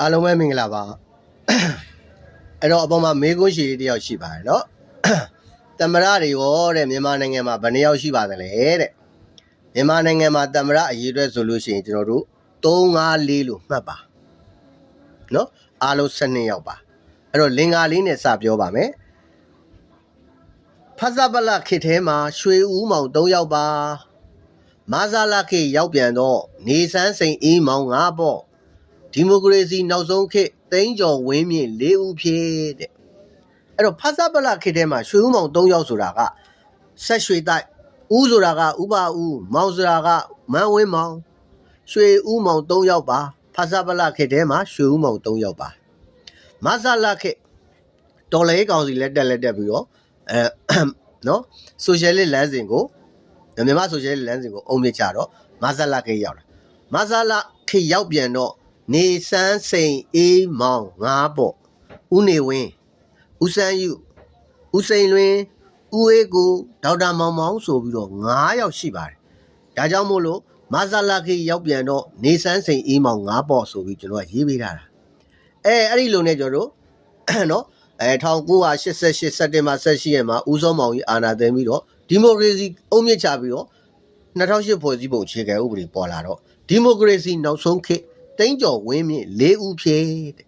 အားလုံးပဲမင်္ဂလာပါအဲ့တော့အပေါ်မှာမေကွန်းရှိလေးတယောက်ရှိပါတယ်เนาะတမရတွေရောတဲ့မြန်မာနိုင်ငံမှာဘယ်နှယောက်ရှိပါသလဲတဲ့မြန်မာနိုင်ငံမှာတမရအရေးအတွက်ဆိုလို့ရှိရင်ကျွန်တော်တို့354လို့မှတ်ပါเนาะအားလုံး12ယောက်ပါအဲ့တော့လင်္ကာလေးနဲ့စပြောပါမယ်ဖဇပလခေတ်ထဲမှာရွှေဦးမောင်3ယောက်ပါမာဇာလခေတ်ရောက်ပြန်တော့နေဆန်းစိန်အေးမောင်5ပေါ့ ဒီမိုကရေစီနောက်ဆုံးခေတ်သိန်းကျော်ဝင်းမြင့်၄ဦးဖြစ်တဲ့အဲ့တော့ဖဆပလခေတ်ထဲမှာရွှေဦးမောင်၃ယောက်ဆိုတာကဆက်ရွှေတိုက်ဦးဆိုတာကဥပဦးမောင်ဆိုတာကမန်းဝင်းမောင်ရွှေဦးမောင်၃ယောက်ပါဖဆပလခေတ်ထဲမှာရွှေဦးမောင်၃ယောက်ပါမဆလခေတ်တော်လေးကောင်စီလက်တက်လက်တက်ပြီးတော့အဲနော်ဆိုရှယ်လစ်လမ်းစဉ်ကိုမြန်မာဆိုရှယ်လစ်လမ်းစဉ်ကိုအုံမြင့်ချတော့မဆလခေတ်ရောက်လာမဆလခေတ်ရောက်ပြန်တော့ နေဆန်းစိန်အေးမောင်ငါးပေါ့ဦးနေဝင်းဦးစန်းယူဦးစိန်လွင်ဦးအေးကိုဒေါက်တာမောင်မောင်ဆိုပြီးတော့9ယောက်ရှိပါတယ်ဒါကြောင့်မို့လို့မဆာလာခေရောက်ပြန်တော့နေဆန်းစိန်အေးမောင်9ပေါ့ဆိုပြီးကျွန်တော်ကရေးပေးထားတာအဲအဲ့ဒီလိုနဲ့ကျွန်တော်တို့နော်အဲ1988စက်တင်ဘာ18ရက်မှာဦးစောမောင်ကြီးအာဏာသိမ်းပြီးတော့ဒီမိုကရေစီအုံမြင့်ချပြီးတော့2008ဖွဲ့စည်းပုံအခြေခံဥပဒေပေါ်လာတော့ဒီမိုကရေစီနောက်ဆုံးခေတ် တိန်းကျော်ဝင်းမြင့်၄ဦးဖြစ်တဲ့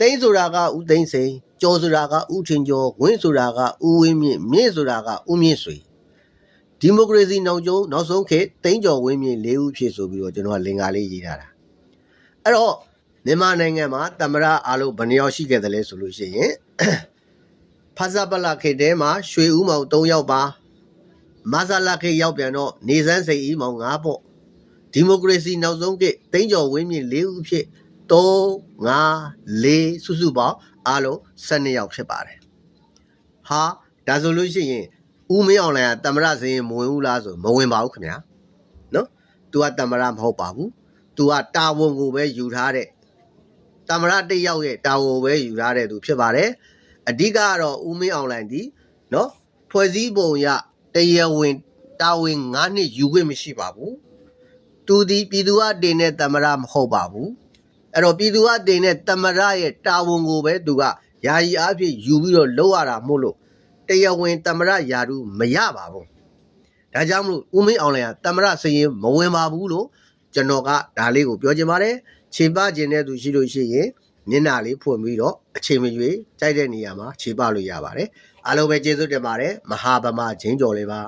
တိန်းဆိုတာကဦးသိန်းစိန်ကျော်ဆိုတာကဦးထင်ကျော်ဝင်းဆိုတာကဦးဝင်းမြင့်မြင့်ဆိုတာကဦးမြင့်ဆွေဒီမိုကရေစီနောက်ကျုံနောက်ဆုံးခေတ်တိန်းကျော်ဝင်းမြင့်၄ဦးဖြစ်ဆိုပြီးတော့ကျွန်တော်ကလင်္ကာလေးရေးထားတာအဲ့တော့မြန်မာနိုင်ငံမှာတမရအားလုံးဘယ်နှယောက်ရှိခဲ့တယ်လဲဆိုလို့ရှိရင်ဖဇပလခေတ်ထဲမှာရွှေဦးမောင်၃ယောက်ပါမဆလာခေတ်ရောက်ပြန်တော့နေစန်းစိန်ဦးမောင်၅ပေါ့ ဒီမိုကရေစီနောက်ဆုံးကတိန်းကျော်ဝင်းမြင့်၄ဦးဖြစ်3 5 4စုစုပေါင်းအားလုံး12ယောက်ဖြစ်ပါတယ်။ဟာဒါဆိုလို့ရှိရင်ဦးမင်းအောင်လိုင်ကတမရစရင်မဝင်ဘူးလားဆိုမဝင်ပါဘူးခင်ဗျာ။နော်။ तू ကတမရမဟုတ်ပါဘူး။ तू ကတာဝန်ကိုပဲယူထားတဲ့တမရတစ်ယောက်ရဲ့တာဝန်ပဲယူထားတဲ့သူဖြစ်ပါတယ်။အဓိကကတော့ဦးမင်းအောင်လိုင်ဒီနော်ဖွဲ့စည်းပုံရတရားဝင်တာဝန်9နှစ်ယူခွင့်မရှိပါဘူး။ သူဒီပြည်သူကတင်တဲ့တမရမဟုတ်ပါဘူးအဲ့တော့ပြည်သူကတင်တဲ့တမရရဲ့တာဝန်ကိုပဲသူကယာယီအားဖြင့်ယူပြီးတော့လောက်ရတာမို့လို့တရားဝင်တမရယာတုမရပါဘူးဒါကြောင့်မလို့ဦးမင်းအောင်လည်းတမရစရင်မဝင်ပါဘူးလို့ကျွန်တော်ကဒါလေးကိုပြောချင်ပါတယ်ခြေပကျင်တဲ့သူရှိလို့ရှိရင်မျက်နှာလေးဖွင့်ပြီးတော့အချိန်မရွေးကြိုက်တဲ့နေရာမှာခြေပလို့ရပါတယ်အားလုံးပဲကျေးဇူးတင်ပါတယ်မဟာဗမာဂျင်းကျော်လေးပါ